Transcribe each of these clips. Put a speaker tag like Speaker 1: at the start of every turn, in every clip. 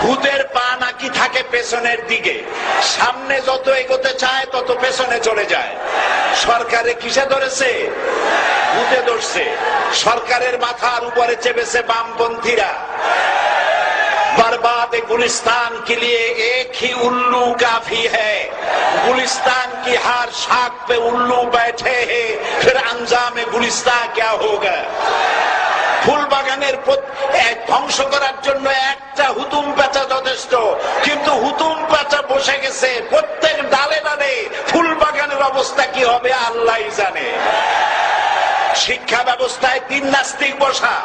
Speaker 1: ভূতের পা নাকি থাকে পেছনের দিকে সামনে যত এগোতে চায় তত পেছনে চলে যায় সরকারে কিসে ধরেছে ভূতে ধরছে সরকারের মাথার উপরে চেপেছে বামপন্থীরা बर्बाद गुलिस्तान के लिए एक ही उल्लू काफी है गुलिस्तान की हर शाख पे उल्लू बैठे हैं फिर अंजाम गुलिस्तान क्या होगा ফুল বাগানের প্রত- এক ধ্বংস করার জন্য একটা হুতুম বসে গেছে, প্রত্যেক ডালে ডালে ফুল বাগানের অবস্থা কি হবে আল্লাহ জানে। শিক্ষা ব্যবস্থায় তিন নাস্তিক বসা।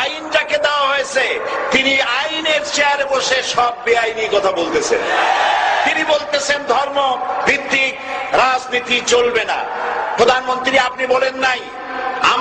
Speaker 1: আইন যাকে দেওয়া হয়েছে, তিনি আইনের চেয়ারে বসে সব বেআইনি কথা বলতেছেন। তিনি বলতেছেন, ধর্ম ভিত্তিক রাজনীতি চলবে না। প্রধানমন্ত্রী, আপনি বলেন নাই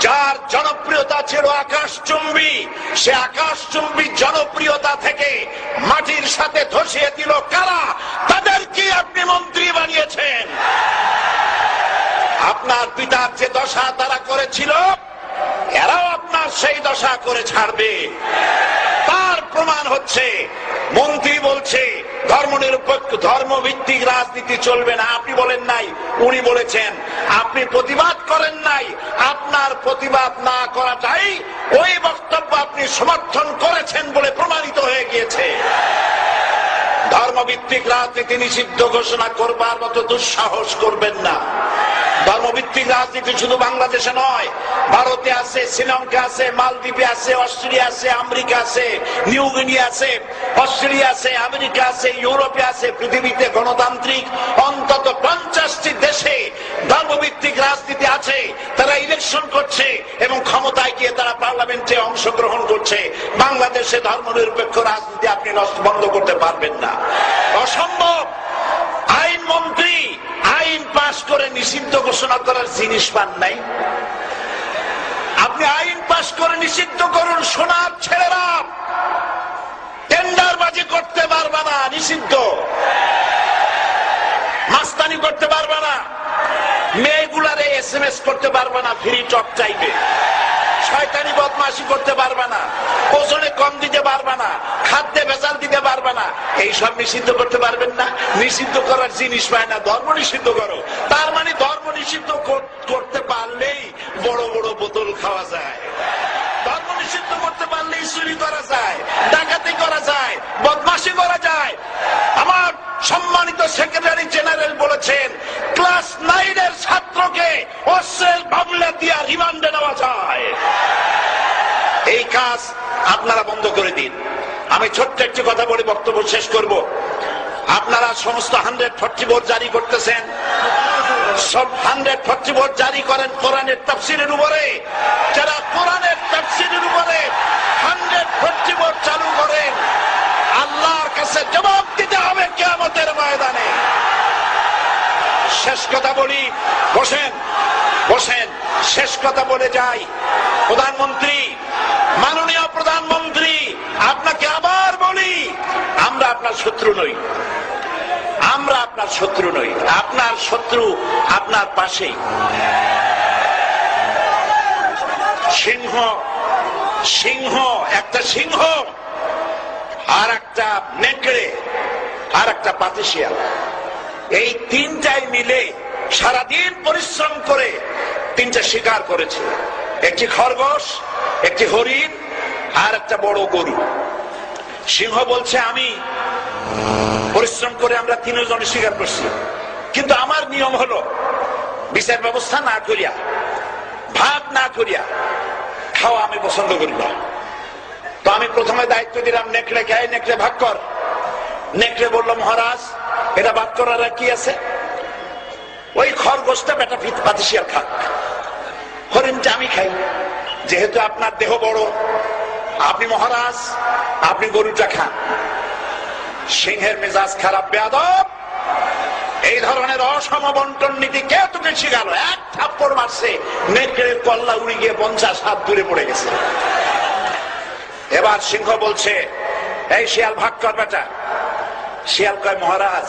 Speaker 1: যার জনপ্রিয়তা ছিল আকাশচুম্বী সে আকাশচুম্বী জনপ্রিয়তা থেকে মাটির সাথে ধসিয়ে দিল কারা? তাদেরকে আপনি মন্ত্রী বানিয়েছেন। আপনার পিতার যে দশা তারা করেছিল, এরাও আপনার সেই দশা করে ছাড়বে। প্রমাণ হচ্ছে। মন্ত্রী বলছে, ধর্ম নিরপেক্ষ, ধর্মভিত্তিক রাজনীতি চলবে না। আপনি বলেন নাই, উনি বলেছেন। আপনি প্রতিবাদ করেন নাই, আপনার প্রতিবাদ না করাটাই ওই বক্তব্য আপনি সমর্থন করেছেন বলে প্রমাণিত হয়ে গিয়েছে। ধর্মভিত্তিক রাজনীতি নিষিদ্ধ ঘোষণা করবার মতো দুঃসাহস করবেন না। ধর্মভিত্তিক রাজনীতি শুধু বাংলাদেশে নয়, ভারতে আছে, শ্রীলঙ্কা আছে, মালদ্বীপে আছে, অস্ট্রেলিয়া আছে, আমেরিকা আছে, নিউ গিনি আছে, অস্ট্রেলিয়া আছে, আমেরিকা আছে, ইউরোপে আছে, পৃথিবীতে অংশগ্রহণ করছে, বাংলাদেশে ধর্মনিরপেক্ষ রাজনীতি আপনি নষ্ট বন্ধ করতে পারবেন না। অসম্ভব! আইন মন্ত্রী, আইন পাশ করে নিষিদ্ধ ঘোষণা করার জিনিস পান নাই। আপনি আইন পাশ করে নিষিদ্ধ করুন, সোনার ছেলেরা! টেন্ডারবাজি করতে পারবে না, নিষিদ্ধ। মাস্তানি করতে পারবে না। মেয়েগুলারে এস এম এস করতে পারবে না ফ্রি টক চাইবে শয়তানি বদমাসি করতে পারবে না, ওজনে কম দিতে পারবে না, খাদ্যে ভেজাল দিতে পারবে না। এইসব নিষিদ্ধ করতে পারবেন না। নিষিদ্ধ করার জিনিস পায় না, ধর্ম নিষিদ্ধ করো। তার মানে ধর্ম নিষিদ্ধ করতে পারলেই বড় বড় বোতল খাওয়া যায় ধর্ম নিষিদ্ধ করতে পারলেই চুরি করা যায় ডাকাতি করা যায় বদমাশি করা যায় আমার সম্মানিত সেক্রেটারি জেনারেল বলেছেন ক্লাস নাইনের অশ্রেল মামলা দিয়া রিমান্ডে নেওয়া যায়। এই কাজ আপনারা বন্ধ করে দিন। আমি ছোট্ট একটি কথা বলে বক্তব্য শেষ করব। আপনারা সমস্ত হান্ড্রেড ফর্টি বোর্ড জারি করতেছেন। সব হান্ড্রেড ফর্টি বোর্ড জারি করেন কোরআনের তাফসিরের উপরে। যারা কোরআনের তাফসিরের উপরে হান্ড্রেড ফর্টি বোর্ড চালু করেন আল্লাহর কাছে জবাব দিতে হবে কেয়ামতের ময়দানে। শেষ কথা বলি, বসেন। বসেন, শেষ কথা বলে যাই। প্রধানমন্ত্রী, মাননীয় প্রধানমন্ত্রী, আপনাকে আবার বলি, আমরা আপনার শত্রু নই। আমরা আপনার শত্রু নই। আপনার শত্রু আপনার পাশেই। সিংহ সিংহ, একটা সিংহ, আর একটা নেকড়ে, আর একটা পাতিশিয়াল। এই তিনটাই মিলে সারাদিন পরিশ্রম করে তিনটা শিকার করেছে। একটি খরগোশ, একটি হরিণ, আর একটা বড় গরু। সিংহ বলছে, আমি পরিশ্রম করে আমরা তিনজন শিকার করছি। কিন্তু আমার নিয়ম হলো, বিচার ব্যবস্থা না করিয়া ভাগ না করিয়া খাওয়া আমি পছন্দ করি না। তো আমি প্রথমে দায়িত্ব দিলাম, নেকড়ে খেয়ে নেকড়ে ভাগ কর। নেকড়ে বলল, মহারাজ, এটা বাদ করার কি আছে? ওই খরগোশটা বেটা ফিত পাতিসিয়ার খাক। হরিণটা আমি খাই। যেহেতু আপনার দেহ বড়, আপনি মহারাজ, আপনি গরুটা খান। সিংহের মেজাজ খারাপ, বেয়াদব। এই ধরনের অসম বন্টন নীতি কে তোকে শিখালো? এক থাপ্পড় মারছে, নেকড়ের কল্লা উড়ি গিয়ে পঞ্চাশ হাত দূরে পড়ে গেছে। এবার সিংহ বলছে, এই শিয়াল ভাগ কর বেটা। শিয়াল কয়, মহারাজ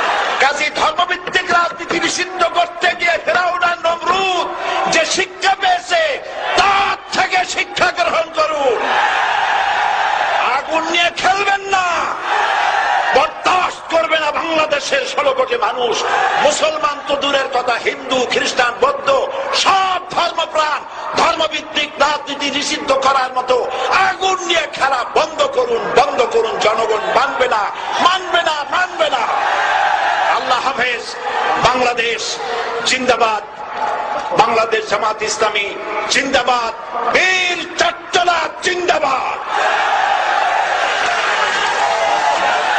Speaker 1: কাজী ধর্মভিত্তিক রাজনীতি নিষিদ্ধ করতে গিয়ে ফেরাউনা নমরুদ যে শিক্ষা পেয়েছে, তার থেকে শিক্ষা গ্রহণ করুন। আগুন নিয়ে খেলবেন না। বরদাস্ত করবে না বাংলাদেশের ষোলো কোটি মানুষ। মুসলমান তো দূরের কথা, হিন্দু, খ্রিস্টান, বৌদ্ধ, সব ধর্মপ্রাণ, ধর্মভিত্তিক রাজনীতি নিষিদ্ধ করার মতো আগুন নিয়ে খেলা বন্ধ করুন বন্ধ করুন, জনগণ মানবে না। মানবে হাফেজ বাংলাদেশ জিন্দাবাদ বাংলাদেশ জামাত ইসলামী জিন্দাবাদ বীর চট্টলা জিন্দাবাদ।